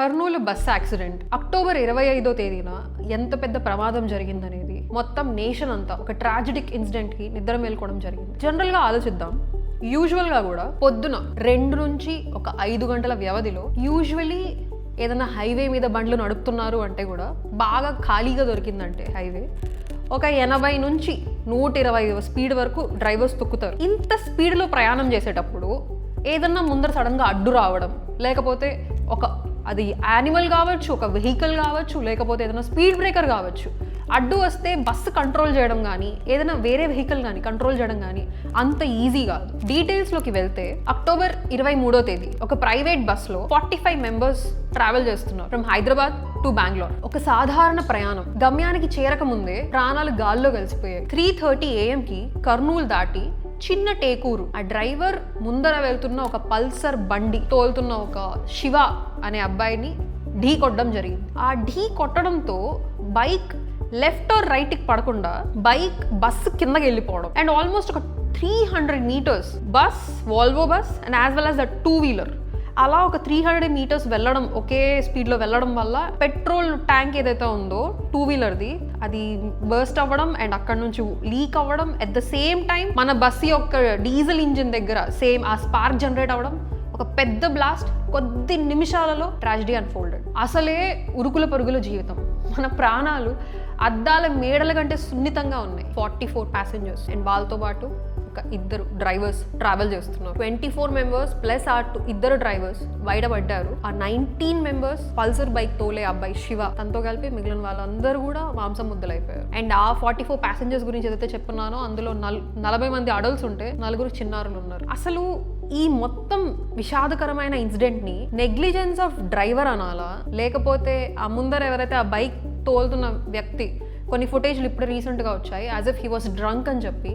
Kurnool bus accident. October ఇరవై ఐదో తేదీన ఎంత పెద్ద ప్రమాదం జరిగిందనేది మొత్తం నేషన్ అంతా ఒక ట్రాజిడిక్ ఇన్సిడెంట్కి నిద్ర మేల్కోవడం జరిగింది. జనరల్గా ఆలోచిద్దాం. యూజువల్గా కూడా పొద్దున రెండు నుంచి ఒక ఐదు గంటల వ్యవధిలో యూజువలీ ఏదైనా హైవే మీద బండ్లు నడుపుతున్నారు అంటే కూడా బాగా ఖాళీగా దొరికిందంటే హైవే. ఒక ఎనభై నుంచి నూట ఇరవై స్పీడ్ వరకు డ్రైవర్స్ తొక్కుతారు. ఇంత స్పీడ్లో ప్రయాణం చేసేటప్పుడు ఏదన్నా ముందర సడన్గా అడ్డు రావడం లేకపోతే ఒక అది యానిమల్ కావచ్చు ఒక వెహికల్ కావచ్చు లేకపోతే ఏదైనా స్పీడ్ బ్రేకర్ కావచ్చు. అడ్డు వస్తే బస్సు కంట్రోల్ చేయడం కానీ ఏదైనా వేరే వెహికల్ కానీ కంట్రోల్ చేయడం కానీ అంత ఈజీ కాదు. డీటెయిల్స్లోకి వెళ్తే అక్టోబర్ ఇరవై మూడో తేదీ ఒక ప్రైవేట్ బస్సులో ఫార్టీ ఫైవ్ మెంబర్స్ ట్రావెల్ చేస్తున్నారు. From Hyderabad to Bengaluru. ఒక సాధారణ ప్రయాణం. గమ్యానికి చేరక ముందే ప్రాణాలు గాల్లో కలిసిపోయాయి. త్రీ థర్టీ ఏఎంకి కర్నూలు దాటి చిన్న టేకూరు. ఆ డ్రైవర్ ముందర వెళ్తున్న ఒక పల్సర్ బండి తోలుతున్న ఒక శివ అనే అబ్బాయిని ఢీ కొట్టడం జరిగింది. ఆ ఢీ కొట్టడంతో బైక్ లెఫ్ట్ ఆర్ రైట్కి పడకుండా బైక్ బస్ కిందకి వెళ్ళిపోవడం. అండ్ ఆల్మోస్ట్ ఒక three hundred metres bus Volvo bus and as well as the two wheeler. అలా ఒక త్రీ హండ్రెడ్ మీటర్స్ వెళ్ళడం ఒకే స్పీడ్లో వెళ్ళడం వల్ల పెట్రోల్ ట్యాంక్ ఏదైతే ఉందో టూ వీలర్ది అది బర్స్ట్ అవ్వడం అండ్ అక్కడ నుంచి లీక్ అవ్వడం. అట్ ద సేమ్ టైం మన బస్సు యొక్క డీజిల్ ఇంజిన్ దగ్గర సేమ్ ఆ స్పార్క్ జనరేట్ అవ్వడం ఒక పెద్ద బ్లాస్ట్ కొద్ది నిమిషాలలో ట్రాజిడీ అన్ఫోల్డెడ్ అసలే ఉరుకుల పరుగుల జీవితం. మన ప్రాణాలు అద్దాల మేడల కంటే సున్నితంగా ఉన్నాయి. ఫార్టీ ఫోర్ ప్యాసింజర్స్ అండ్ వాళ్ళతో పాటు ఒక ఇద్దరు డ్రైవర్స్ ట్రావెల్ చేస్తున్నారు. ట్వంటీ ఫోర్ మెంబర్స్ ప్లస్ ఆ ఇద్దరు డ్రైవర్స్ బయటపడ్డారు. ఆ నైన్టీన్ మెంబర్స్ పల్సర్ బైక్ తోలే అబ్బాయి శివ. తనతో కలిపి మిగిలిన వాళ్ళందరూ కూడా మాంసం ముద్దలైపోయారు. అండ్ ఆ ఫార్టీ ఫోర్ ప్యాసింజర్స్ గురించి ఏదైతే చెప్పున్నానో అందులో నల్ నలభై మంది అడల్ట్స్ ఉంటే నలుగురు చిన్నారులు ఉన్నారు. అసలు ఈ మొత్తం విషాదకరమైన ఇన్సిడెంట్ని నెగ్లిజెన్స్ ఆఫ్ డ్రైవర్ అనాలా? లేకపోతే ఆ ముందర ఎవరైతే ఆ బైక్ తోలుతున్న వ్యక్తి కొన్ని ఫుటేజ్లు ఇప్పుడు రీసెంట్గా వచ్చాయి as if he was drunk అని చెప్పి.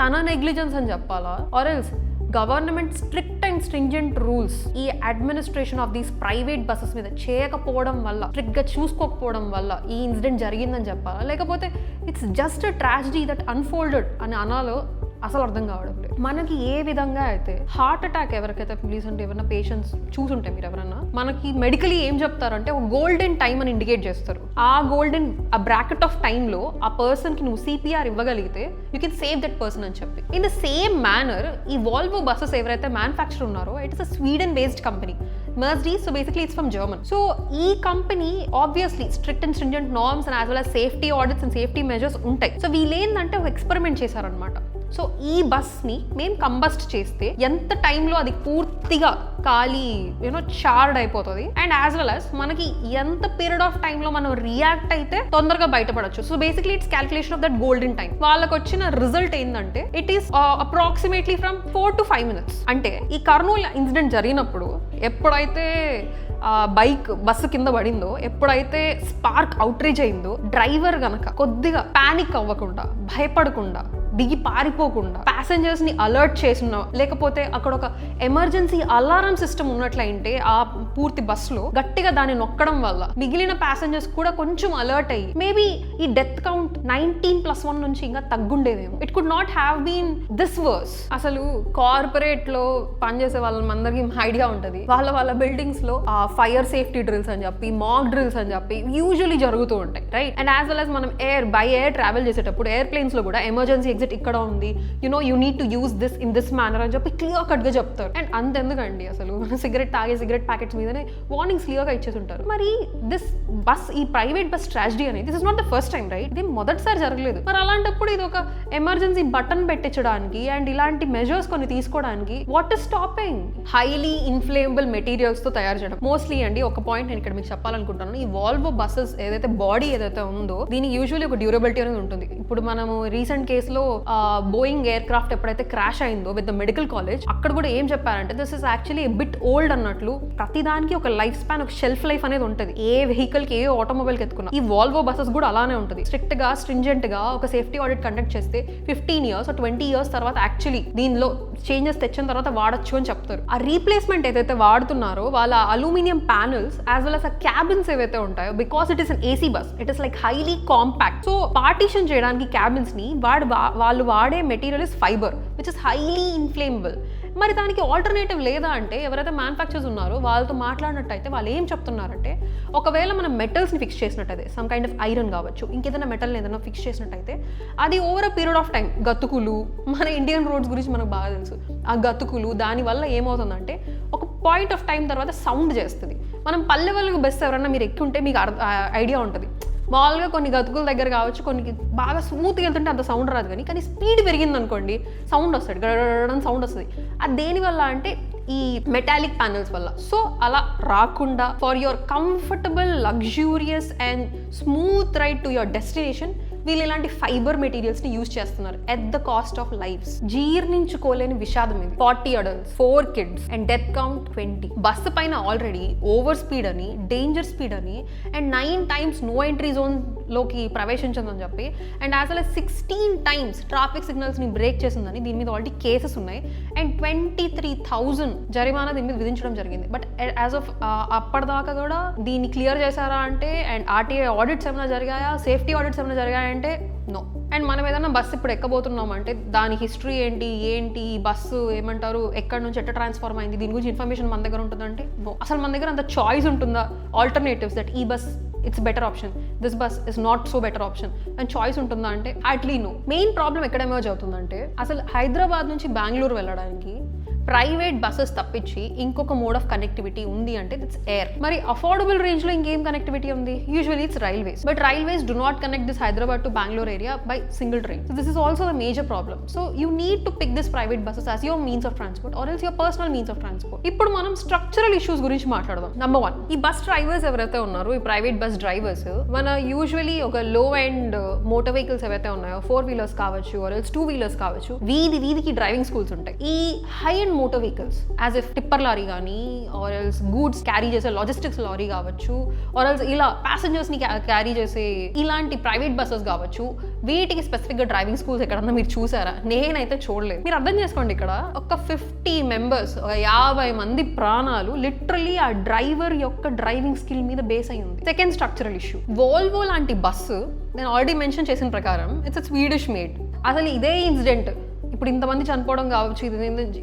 తన నెగ్లిజెన్స్ అని చెప్పాలా? Or else government strict and stringent rules ఈ administration of these private buses మీద చేయకపోవడం వల్ల స్ట్రిక్ట్గా చూసుకోకపోవడం వల్ల ఈ ఇన్సిడెంట్ జరిగిందని చెప్పాలా? లేకపోతే it's just tragedy that unfolded అని అనాలో అసలు అర్థం కావడం. మనకి ఏ విధంగా అయితే హార్ట్ అటాక్ ఎవరికైతే ప్లీజ్ ఏమైనా ఎవరైనా పేషెంట్స్ చూసుంటే మీరు ఎవరైనా మనకి మెడికలీ ఏం చెప్తారంటే ఒక గోల్డెన్ టైం అని ఇండికేట్ చేస్తారు. ఆ గోల్డెన్ ఆ బ్రాకెట్ ఆఫ్ టైంలో ఆ పర్సన్కి నువ్వు సిపిఆర్ ఇవ్వగలిగితే you can save that person అని చెప్పి. ఇన్ ద సేమ్ మేనర్ ఈ వాల్వో బస్సెస్ ఎవరైతే మ్యానుఫ్యాక్చర్ ఉన్నారో it is a Sweden based company Mercedes, so basically it's from German. So ఈ company obviously strict and stringent norms and as well as safety audits and safety measures ఉంటాయి. So వీళ్ళు ఏంటంటే ఒక experiment చేశారనమాట so ఈ బస్ని మేము combust చేస్తే ఎంత టైంలో అది పూర్తిగా ఖాళీ యూనో చార్డ్ అయిపోతుంది. అండ్ యాజ్ వెల్ అస్ మనకి ఎంత పీరియడ్ ఆఫ్ టైంలో మనం రియాక్ట్ అయితే తొందరగా బయటపడచ్చు. So basically it's calculation of that golden time వాళ్ళకి వచ్చిన రిజల్ట్ ఏంటంటే it is approximately from four to five minutes అంటే ఈ కర్నూలు ఇన్సిడెంట్ జరిగినప్పుడు ఎప్పుడైతే బైక్ బస్సు కింద పడిందో ఎప్పుడైతే స్పార్క్ అవుట్రీచ్ అయిందో డ్రైవర్ గనక కొద్దిగా పానిక్ అవ్వకుండా భయపడకుండా దిగి పారిపోకుండా ప్యాసింజర్స్ని అలర్ట్ చేసిన లేకపోతే అక్కడ ఒక ఎమర్జెన్సీ అలారం సిస్టమ్ ఉన్నట్లయింటే ఆ పూర్తి బస్సులో గట్టిగా దాన్ని నొక్కడం వల్ల మిగిలిన ప్యాసింజర్స్ కూడా కొంచెం అలర్ట్ అయ్యి మేబీ ఈ death count nineteen plus one నుంచి ఇంకా తగ్గుండేదేమో. It could not have been this worse అసలు కార్పొరేట్లో పనిచేసే వాళ్ళందరికీ ఐడియా ఉంటది. వాళ్ళ వాళ్ళ బిల్డింగ్స్లో ఫైర్ సేఫ్టీ డ్రిల్స్ అని చెప్పి మాక్ డ్రిల్స్ అని చెప్పి యూజువలీ జరుగుతూ ఉంటాయి right and as well as మనం ఎయిర్ బై ఎయిర్ ట్రావెల్ చేసేటప్పుడు ఎయిర్ ప్లేన్స్లో కూడా ఎమర్జెన్సీ ఎగ్జిట్ ఇక్కడ ఉంది. You know you need to use this in this manner అని చెప్పి క్లియర్ కట్గా చెప్తారు. అండ్ అంతెందుకండి అసలు. సిగరెట్ తాగే సిగరెట్ ప్యాకెట్స్ మీదనే వార్నింగ్స్ క్లియర్గా ఇచ్చేసి ఉంటారు మరి దిస్ బస్ ఈ ప్రైవేట్ బస్ ట్రాజడీ అనేది this is not the first time right ఇది మొదటిసారి జరగలేదు. మరి అలాంటప్పుడు ఇది ఒక ఎమర్జెన్సీ బటన్ పెట్టించడానికి అండ్ ఇలాంటి మెజర్స్ కొన్ని తీసుకోవడానికి what is stopping highly inflammable మెటీరియల్స్తో తయారు చేయడం. మోస్ట్లీ అండి ఒక పాయింట్ నేను ఇక్కడ మీకు చెప్పాలనుకుంటున్నాను. ఈ వాల్వో బస్సెస్ ఏదైతే బాడీ ఏదైతే ఉందో దీనికి యూజువల్లీ ఒక డ్యూరబిలిటీ అనేది ఉంటుంది. ఇప్పుడు మనము రీసెంట్ కేసులో బోయింగ్ ఎయిర్ క్రాఫ్ట్ ఎప్పుడైతే క్రాష్ అయిందో విత్ ద మెడికల్ కాలేజ్ అక్కడ కూడా ఏం చెప్పారంటే this is actually bit old అన్నట్లు ప్రతి దానికి ఒక లైఫ్ స్పాన్ ఒక షెల్ఫ్ లైఫ్ అనేది ఉంటుంది. ఏ వెహికల్కి ఏ ఆటోమొబైల్ ఎత్తుకున్నా. ఈ వాల్వో బస్సెస్ కూడా అలానే ఉంటుంది. స్ట్రిక్ట్గా స్ట్రింజెంట్గా ఒక సేఫ్టీ ఆడిట్ కండక్ట్ చేస్తే ఫిఫ్టీన్ ఇయర్స్ ట్వంటీ ఇయర్స్ తర్వాత యాక్చువల్లీ దీనిలో చేంజెస్ తెచ్చిన తర్వాత వాడచ్చు అని చెప్తారు. ఆ రీప్లేస్మెంట్ ఏదైతే వాడుతున్నారో వాళ్ళ aluminium panels as well as ఆ క్యాబిన్స్ ఏవైతే ఉంటాయో because it is an AC bus it is like highly compact so partition చేయడానికి క్యాబిన్స్ని వాడు వాళ్ళు వాడే material is fibre which is highly inflammable మరి దానికి ఆల్టర్నేటివ్ లేదా అంటే ఎవరైతే మ్యానుఫ్యాక్చర్స్ ఉన్నారో వాళ్ళతో మాట్లాడినట్టయితే వాళ్ళు ఏం చెప్తున్నారంటే ఒకవేళ మనం మెటల్స్ని ఫిక్స్ చేసినట్టయితే సమ్ కైండ్ ఆఫ్ ఐరన్ కావచ్చు ఇంకేదైనా మెటల్ని ఏదైనా ఫిక్స్ చేసినట్టయితే అది over a period of time గతుకులు మన ఇండియన్ రోడ్స్ గురించి మనకు బాగా తెలుసు. ఆ గతుకులు దానివల్ల ఏమవుతుందంటే ఒక పాయింట్ ఆఫ్ టైం తర్వాత సౌండ్ చేస్తుంది. మనం పల్లె వాళ్ళకి బెస్ట్ ఎవరన్నా మీరు ఎక్కి ఉంటే మీకు ఐడియా ఉంటుంది. మామూలుగా కొన్ని గతుకుల దగ్గర కావచ్చు కొన్ని బాగా స్మూత్గా వెళ్తుంటే అంత సౌండ్ రాదు కానీ కానీ స్పీడ్ పెరిగింది అనుకోండి సౌండ్ వస్తుంది గడగడని సౌండ్ వస్తుంది. అది దేని వల్ల అంటే ఈ మెటాలిక్ ప్యానల్స్ వల్ల. సో అలా రాకుండా for your comfortable luxurious and smooth ride to your destination వీళ్ళు ఇలాంటి ఫైబర్ మెటీరియల్స్ని యూజ్ చేస్తున్నారు. At the cost of lifes జీర్ణించుకోలేని విషాదం ఇది. Forty adults four kids and death count twenty bus పైన ఆల్రెడీ ఓవర్ స్పీడ్ అని డేంజర్ స్పీడ్ అని and nine times no entry zone లోకి ప్రవేశించిందని చెప్పి. And as well as sixteen times traffic సిగ్నల్స్ని break చేసిందని దీని మీద ఆల్రెడీ కేసెస్ ఉన్నాయి. అండ్ ట్వంటీ త్రీ థౌజండ్ జరిమానా దీని మీద విధించడం జరిగింది. బట్ యాజ్ ఆఫ్ అప్పటిదాకా కూడా దీన్ని క్లియర్ చేశారా అంటే అండ్ ఆర్టీఐ ఆడిట్స్ ఏమైనా జరిగాయా? సేఫ్టీ ఆడిట్స్ ఏమైనా జరిగాయంటే నో అండ్ మనం ఏదైనా బస్సు ఇప్పుడు ఎక్కబోతున్నాం అంటే దాని హిస్టరీ ఏంటి ఏంటి ఈ బస్సు ఏమంటారు ఎక్కడి నుంచి ఎట్లా ట్రాన్స్ఫార్మ్ అయింది దీని గురించి ఇన్ఫర్మేషన్ మన దగ్గర ఉంటుందంటే అసలు మన దగ్గర అంత చాయిస్ ఉంటుందా? ఆల్టర్నేటివ్స్ దట్ ఈ bus it's better option this bus is not so better option and choice ఉంటుందా అంటే అట్లీ నో మెయిన్ ప్రాబ్లం ఎక్కడ ఎమర్జ్ అవుతుందంటే అసలు హైదరాబాద్ నుంచి బెంగళూరు వెళ్ళడానికి ప్రైవేట్ బస్సెస్ తప్పించి ఇంకొక మోడ్ ఆఫ్ కనెక్టివిటీ ఉంది అంటే ఇట్స్ ఎయిర్ మరి అఫోర్డబుల్ రేంజ్లో ఇంకేం కనెక్టివిటీ ఉంది? Usually it's railways but railways do not connect this Hyderabad to Bengaluru area by single train so this is also the major problem so you need to pick this private buses as your means of transport or else your personal means of transport ఇప్పుడు మనం structural issues గురించి మాట్లాడదాం. Number one ఈ bus drivers ఎవరైతే ఉన్నారో ఈ private bus drivers మన usually ఒక లో అండ్ మోటార్ వెహికల్స్ ఏవైతే ఉన్నాయో ఫోర్ వీలర్స్ కావచ్చు ఆర్ ఎల్స్ టూ వీలర్స్ కావచ్చు వీధి వీధికి డ్రైవింగ్ స్కూల్స్ ఉంటాయి. ఈ high and motor vehicles. As if tipper lorry కానీ ఆర్ ఎల్స్ గూడ్స్ క్యారీ చేసే లాజిస్టిక్స్ లారీ కావచ్చు ఆర్ ఎల్స్ ఇలా passengers ని క్యారీ చేసే ఇలాంటి ప్రైవేట్ బస్సెస్ కావచ్చు వీటికి స్పెసిఫిక్గా డ్రైవింగ్ స్కూల్స్ ఎక్కడన్నా మీరు చూసారా? నేనైతే చూడలేదు. మీరు అర్థం చేసుకోండి ఇక్కడ ఒక ఫిఫ్టీ మెంబర్స్ ఒక యాభై మంది ప్రాణాలు లిటరలీ ఆ డ్రైవర్ యొక్క డ్రైవింగ్ స్కిల్ మీద బేస్ అయి ఉంది. సెకండ్ స్ట్రక్చరల్ ఇష్యూ వోల్వో లాంటి బస్సు నేను ఆల్రెడీ మెన్షన్ చేసిన ప్రకారం ఇట్స్ స్వీడిష్ మేడ్ అసలు ఇదే ఇన్సిడెంట్ ఇప్పుడు ఇంతమంది చనిపోవడం కావచ్చు ఇది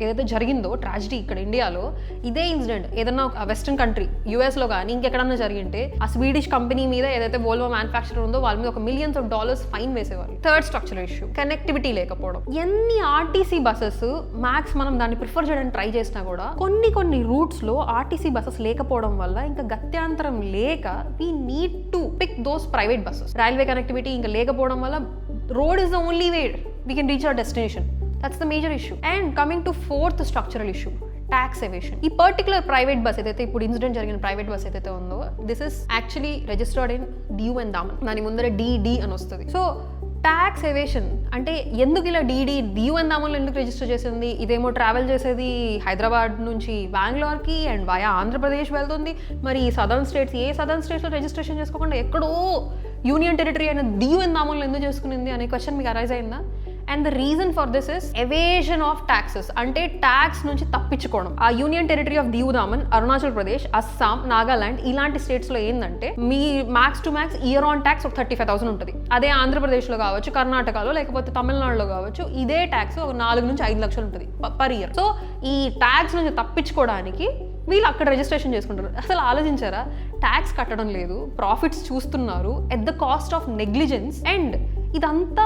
ఏదైతే జరిగిందో ట్రాజిడీ ఇక్కడ ఇండియాలో ఇదే ఇన్సిడెంట్ ఏదైనా ఒక వెస్ట్రన్ కంట్రీ యూఎస్లో కానీ ఇంకెక్కడన్నా జరిగింటే ఆ స్వీడిష్ కంపెనీ మీద ఏదైతే వోల్వో మ్యానుఫ్యాక్చర్ ఉందో వాళ్ళ మీద ఒక మిలియన్స్ ఆఫ్ డాలర్స్ ఫైన్ వేసేవారు థర్డ్ స్ట్రక్చర్ ఇష్యూ కనెక్టివిటీ లేకపోవడం. ఎన్ని ఆర్టీసీ బస్సెస్ మ్యాక్స్ మనం దాన్ని ప్రిఫర్ చేయడానికి ట్రై చేసినా కూడా కొన్ని కొన్ని రూట్స్లో ఆర్టీసీ బస్సెస్ లేకపోవడం వల్ల ఇంకా గత్యాంతరం లేక we need to pick those private buses railway connectivity ఇంకా లేకపోవడం వల్ల road is the only way we can reach our destination that's the major issue and coming to fourth structural issue tax evasion ఈ particular private bus ఏదైతే ఇప్పుడు incident జరిగిన private bus ఏదైతే ఉందో this is actually registered in Diu and Daman దాని ముందర DD అని వస్తుంది. సో ట్యాక్స్ ఎవేషన్ అంటే ఎందుకు ఇలా డీడీ డ్యూ అండ్ దామన్లో ఎందుకు రిజిస్టర్ చేసింది? ఇదేమో ట్రావెల్ చేసేది హైదరాబాద్ నుంచి బెంగళూరుకి అండ్ వయా ఆంధ్రప్రదేశ్ వెళ్తుంది. మరి సదర్న్ స్టేట్స్ ఏ సదర్న్ స్టేట్స్లో రిజిస్ట్రేషన్ చేసుకోకుండా ఎక్కడో యూనియన్ టెరిటరీ అయిన డ్యూ అండ్ దామన్లో ఎందుకు చేసుకునింది అనే క్వశ్చన్ మీకు అరైజ్ అయిందా? And the reason for this is evasion of taxes అంటే ట్యాక్స్ నుంచి తప్పించుకోవడం. ఆ union territory of Diu Daman Arunachal Pradesh Assam Nagaland ఇలాంటి స్టేట్స్లో ఏంటంటే మీ max to max year on tax ఒక థర్టీ ఫైవ్ థౌసండ్ ఉంటుంది. అదే ఆంధ్రప్రదేశ్లో కావచ్చు కర్ణాటకలో లేకపోతే తమిళనాడులో కావచ్చు ఇదే ట్యాక్స్ ఒక నాలుగు నుంచి ఐదు లక్షలు ఉంటుంది పర్ ఇయర్ సో ఈ ట్యాక్స్ నుంచి తప్పించుకోవడానికి వీళ్ళు అక్కడ రిజిస్ట్రేషన్ చేసుకుంటారు. అసలు ఆలోచించారా? ట్యాక్స్ కట్టడం లేదు ప్రాఫిట్స్ చూస్తున్నారు at the cost of negligence and ఇదంతా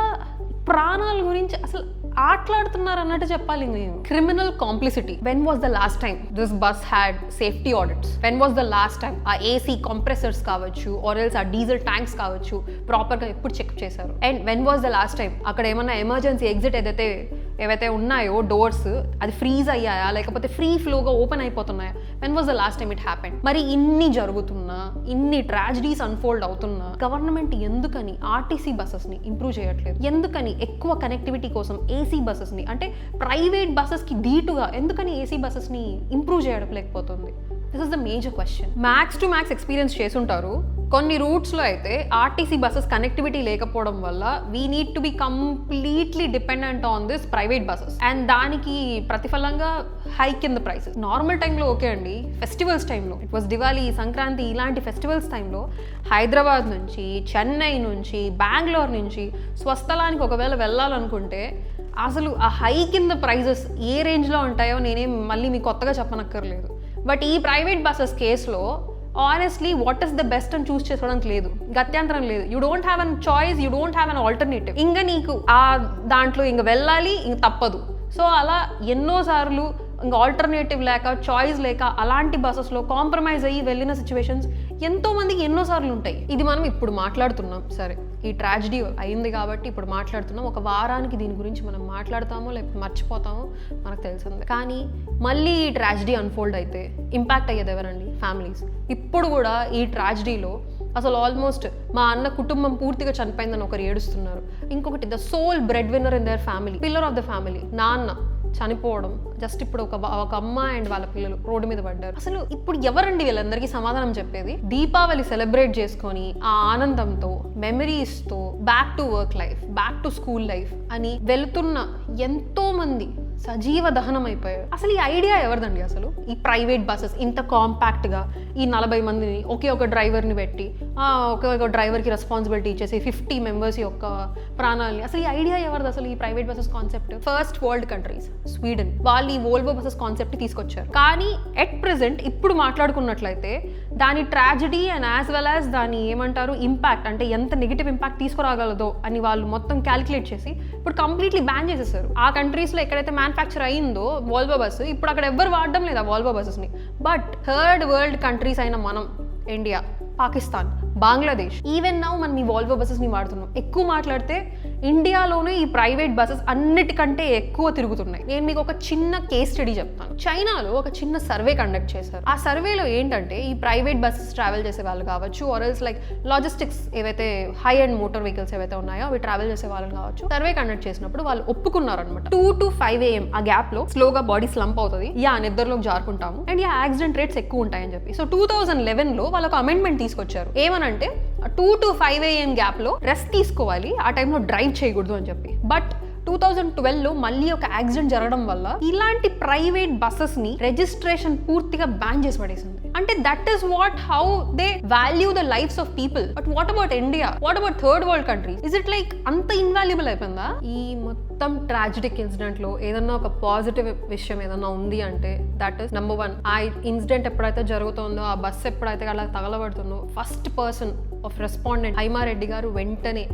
ప్రాణాల గురించి అసలు ఆటలాడుతున్నారు అన్నట్టు చెప్పాలి నేను. Criminal complicity when was the last time this bus had safety audits when was the last time ఆ ఏసీ కంప్రెసర్స్ కావచ్చు ఆర్ ఎల్స్ ఆ డీజిల్ ట్యాంక్స్ కావచ్చు ప్రాపర్గా ఎప్పుడు చెక్ చేశారు? And when was the last time అక్కడ ఏమన్నా ఎమర్జెన్సీ ఎగ్జిట్ ఏదైతే ఏవైతే ఉన్నాయో డోర్స్ అది ఫ్రీజ్ అయ్యాయా? లేకపోతే ఫ్రీ ఫ్లోగా open అయిపోతున్నాయా? When was the last time it happened మరి ఇన్ని జరుగుతున్నా ఇన్ని ట్రాజడీస్ అన్ఫోల్డ్ అవుతున్నా గవర్నమెంట్ ఎందుకని ఆర్టీసీ బస్సెస్ని ఇంప్రూవ్ చేయట్లేదు? ఎందుకని ఎక్కువ కనెక్టివిటీ కోసం ఏసీ బస్సెస్ని అంటే ప్రైవేట్ బస్సెస్కి ధీటుగా ఎందుకని ఏసీ బస్సెస్ని ఇంప్రూవ్ చేయడం లేకపోతుంది this is the major question max to max experience చేసుంటారు కొన్ని రూట్స్లో అయితే ఆర్టీసీ బస్సెస్ కనెక్టివిటీ లేకపోవడం వల్ల we need to be completely dependent on this private buses and దానికి ప్రతిఫలంగా hike in the prices normal టైంలో ఓకే అండి. ఫెస్టివల్స్ టైంలో ఇట్ వాస్ దివాళీ సంక్రాంతి ఇలాంటి ఫెస్టివల్స్ టైంలో హైదరాబాద్ నుంచి చెన్నై నుంచి బెంగళూరు నుంచి స్వస్థలానికి ఒకవేళ వెళ్ళాలనుకుంటే అసలు ఆ హై కింద ప్రైజెస్ ఏ రేంజ్లో ఉంటాయో నేనేం మళ్ళీ మీకు కొత్తగా చెప్పనక్కర్లేదు. బట్ ఈ ప్రైవేట్ బస్సెస్ కేసులో honestly what is the best అని చూస్ చేసుకోవడానికి లేదు. గత్యంతరం లేదు. You don't have an choice you don't have an alternative ఇంకా నీకు ఆ దాంట్లో ఇంక వెళ్ళాలి ఇంక తప్పదు. సో అలా ఎన్నోసార్లు ఇంకా ఆల్టర్నేటివ్ లేక చాయిస్ లేక అలాంటి బస్సెస్లో కాంప్రమైజ్ అయ్యి వెళ్ళిన సిచ్యువేషన్స్ ఎంతో మందికి ఎన్నోసార్లు ఉంటాయి. ఇది మనం ఇప్పుడు మాట్లాడుతున్నాం. సరే ఈ ట్రాజిడీ అయింది కాబట్టి ఇప్పుడు మాట్లాడుతున్నాం. ఒక వారానికి దీని గురించి మనం మాట్లాడతామో లేకపోతే మర్చిపోతామో మనకు తెలిసిందే. కానీ మళ్ళీ ఈ ట్రాజిడీ అన్ఫోల్డ్ అయితే ఇంపాక్ట్ అయ్యేది ఎవరండి? ఫ్యామిలీస్ ఇప్పుడు కూడా ఈ ట్రాజిడీలో అసలు ఆల్మోస్ట్ మా అన్న కుటుంబం పూర్తిగా చనిపోయిందని ఒకరు ఏడుస్తున్నారు. ఇంకొకటి the sole breadwinner in their family pillar of the family నాన్న. చనిపోవడం జస్ట్ ఇప్పుడు ఒక ఒక అమ్మ అండ్ వాళ్ళ పిల్లలు రోడ్డు మీద పడ్డారు. అసలు ఇప్పుడు ఎవరండి వీళ్ళందరికీ సమాధానం చెప్పేది? దీపావళి సెలబ్రేట్ చేసుకొని ఆ ఆనందంతో మెమరీస్తో back to work life back to school life అని వెళ్తున్న ఎంతో మంది సజీవ దహనం అయిపోయాడు అసలు ఈ ఐడియా ఎవరిదండి అసలు? ఈ ప్రైవేట్ బస్సెస్ ఇంత కాంపాక్ట్గా ఈ నలభై మందిని ఒకే ఒక డ్రైవర్ని పెట్టి ఒకే ఒక డ్రైవర్కి రెస్పాన్సిబిలిటీ ఇచ్చేసి ఫిఫ్టీ మెంబర్స్ యొక్క ప్రాణాలని. అసలు ఈ ఐడియా ఎవరిది అసలు ఈ private buses concept? First world countries Sweden. వాళ్ళు ఈ వోల్వో బస్సెస్ కాన్సెప్ట్ తీసుకొచ్చారు. కానీ ఎట్ ప్రెసెంట్ ఇప్పుడు మాట్లాడుకున్నట్లయితే దాని tragedy and as well as దాని ఏమంటారు ఇంపాక్ట్ అంటే ఎంత నెగిటివ్ ఇంపాక్ట్ తీసుకురాగలదో అని వాళ్ళు మొత్తం క్యాలిక్యులేట్ చేసి ఇప్పుడు కంప్లీట్లీ బ్యాన్ చేసేసారు. ఆ కంట్రీస్లో ఎక్కడైతే మ్యానుఫ్యాక్చర్ అయిందో వాల్వో బస్సు ఇప్పుడు అక్కడ ఎవ్వరు వాడడం లేదు ఆ వాల్వో బస్సెస్ని బట్ థర్డ్ వరల్డ్ కంట్రీస్ అయిన మనం India Pakistan Bangladesh even now మనం ఈ వాల్వో బస్సెస్ని వాడుతున్నాం. ఎక్కువ మాట్లాడితే ఇండియాలోనే ఈ ప్రైవేట్ బస్సెస్ అన్నిటికంటే ఎక్కువ తిరుగుతున్నాయి. నేను మీకు ఒక చిన్న కేస్ స్టడీ చెప్తాను. చైనాలో ఒక చిన్న సర్వే కండక్ట్ చేశారు. ఆ సర్వేలో ఏంటంటే ఈ ప్రైవేట్ బస్సెస్ ట్రావెల్ చేసే వాళ్ళు కావచ్చు ఆర్ఎల్స్ లైక్ లాజిస్టిక్స్ ఏవైతే హై అండ్ మోటార్ వెహికల్స్ ఏవైతే ఉన్నాయో అవి ట్రావెల్ చేసే వాళ్ళని కావచ్చు సర్వే కండక్ట్ చేసినప్పుడు వాళ్ళు ఒప్పుకున్నారు అనమాట టూ టు ఫైవ్ ఏఎం ఆ గ్యాప్లో స్లోగా బాడీ స్లంప్ అవుతుంది. యా నిద్రలోకి జారుకుంటాము. అండ్ యా యాక్సిడెంట్ రేట్స్ ఎక్కువ ఉంటాయని చెప్పి. సో టూ థౌసండ్ లెవెన్లో వాళ్ళకు అమెండ్మెంట్ తీసుకొచ్చారు. ఏమనంటే టూ టు ఫైవ్ ఏఎం గ్యాప్లో రెస్ట్ తీసుకోవాలి. ఆ టైంలో డ్రైవ్ చేయకూడదు అని చెప్పి. బట్ టూ థౌజండ్ ట్వెల్వ్లో మళ్ళీ ఒక యాక్సిడెంట్ జరగడం వల్ల ఇలాంటి ప్రైవేట్ బస్సెస్ని రిజిస్ట్రేషన్ పూర్తిగా బ్యాన్ చేసి పడేసింది. అంటే that is what how they value the lives of people but what about India what about third world countries is it like అంత ఇన్వాల్యుబుల్ అయిపోయిందా? ఈ మొత్తం ట్రాజిడిక్ ఇన్సిడెంట్లో ఏదన్నా ఒక పాజిటివ్ విషయం ఏదన్నా ఉంది అంటే దట్ ఈస్ నెంబర్ వన్ ఆ ఇన్సిడెంట్ ఎప్పుడైతే జరుగుతుందో ఆ బస్ ఎప్పుడైతే అలా తగలబడుతుందో first person of respondent Haimareddy గారు వెంటనే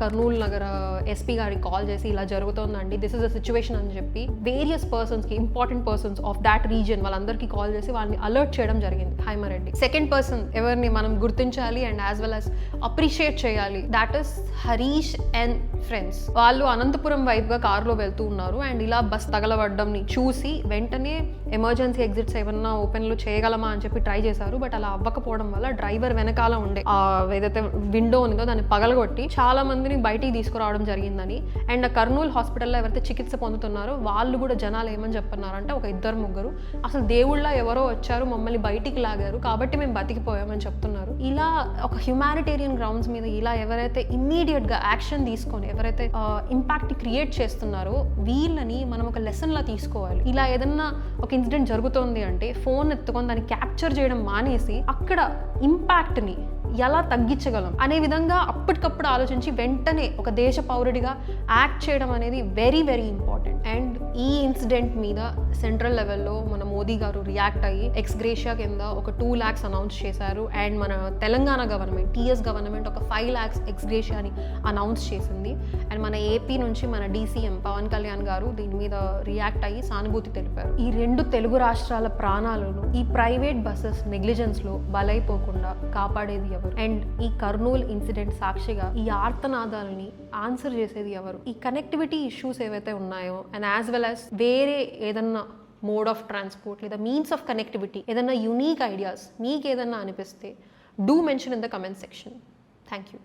కర్నూలు నగర ఎస్పీ గారికి కాల్ చేసి ఇలా జరుగుతోందండి. దిస్ ఇస్ అ సిచ్యువేషన్ అని చెప్పి వేరియస్ పర్సన్స్కి important persons of that reason వాళ్ళందరికీ కాల్ చేసి వాళ్ళని అలర్ట్ చేయడం జరిగింది హైమారెడ్డి. సెకండ్ పర్సన్ ఎవరిని మనం గుర్తించాలి and as well as appreciate చేయాలి that is Harish and friends వాళ్ళు అనంతపురం వైపుగా కారులో వెళ్తూ ఉన్నారు అండ్ ఇలా బస్ తగలబడ్డంని చూసి వెంటనే ఎమర్జెన్సీ ఎగ్జిట్స్ ఏమన్నా ఓపెన్లో చేయగలమా అని చెప్పి ట్రై చేశారు. బట్ అలా అవ్వకపోవడం వల్ల డ్రైవర్ వెనకాల ఉండే ఏదైతే విండో ఉందో దాన్ని పగలగొట్టి చాలా మందిని బయటికి తీసుకురావడం జరిగిందని. అండ్ కర్నూలు హాస్పిటల్లో ఎవరైతే చికిత్స పొందుతున్నారో వాళ్ళు కూడా జనాలు ఏమని చెప్తున్నారంటే ఒక ఇద్దరు ముగ్గురు అసలు దేవుళ్ళ ఎవరో వచ్చారు మమ్మల్ని బయటికి లాగారు కాబట్టి మేము బతికిపోయామని చెప్తున్నారు. ఇలా ఒక హ్యుమానిటేరియన్ గ్రౌండ్స్ మీద ఇలా ఎవరైతే ఇమ్మీడియట్గా గా యాక్షన్ తీసుకొని ఎవరైతే ఇంపాక్ట్ క్రియేట్ చేస్తున్నారో వీళ్ళని మనం ఒక లెసన్ లా తీసుకోవాలి. ఇలా ఏదన్నా ఒక ఇన్సిడెంట్ జరుగుతోంది అంటే ఫోన్ ఎత్తుకొని దాన్ని క్యాప్చర్ చేయడం మానేసి అక్కడ ఇంపాక్ట్ని ఎలా తగ్గించగలం అనే విధంగా అప్పటికప్పుడు ఆలోచించి వెంటనే ఒక దేశ పౌరుడిగా యాక్ట్ చేయడం అనేది వెరీ వెరీ ఇంపార్టెంట్ అండ్ ఈ ఇన్సిడెంట్ మీద సెంట్రల్ లెవెల్లో మన మోదీ గారు రియాక్ట్ అయ్యి ఎక్స్గ్రేషియా కింద ఒక టూ ల్యాక్స్ అనౌన్స్ చేశారు. అండ్ మన తెలంగాణ గవర్నమెంట్ టీఎస్ గవర్నమెంట్ ఒక ఫైవ్ ల్యాక్స్ ఎక్స్గ్రేషియాని అనౌన్స్ చేసింది. అండ్ మన ఏపీ నుంచి మన డీసీఎం పవన్ కళ్యాణ్ గారు దీని మీద రియాక్ట్ అయ్యి సానుభూతి తెలిపారు. ఈ రెండు తెలుగు రాష్ట్రాల ప్రాణాలను ఈ ప్రైవేట్ బస్సెస్ నెగ్లిజెన్స్లో బలైపోకుండా కాపాడేది ఎవరు? అండ్ ఈ కర్నూల్ ఇన్సిడెంట్ సాక్షిగా ఈ ఆర్తనాదాలని ఆన్సర్ చేసేది ఎవరు? ఈ కనెక్టివిటీ ఇష్యూస్ ఏవైతే ఉన్నాయో అండ్ యాజ్ వెల్ యాజ్ వేరే ఏదన్నా మోడ్ ఆఫ్ ట్రాన్స్పోర్ట్ లేదా మీన్స్ ఆఫ్ కనెక్టివిటీ ఏదైనా యునీక్ ఐడియాస్ మీకు ఏదన్నా అనిపిస్తే do mention in the comment section thank you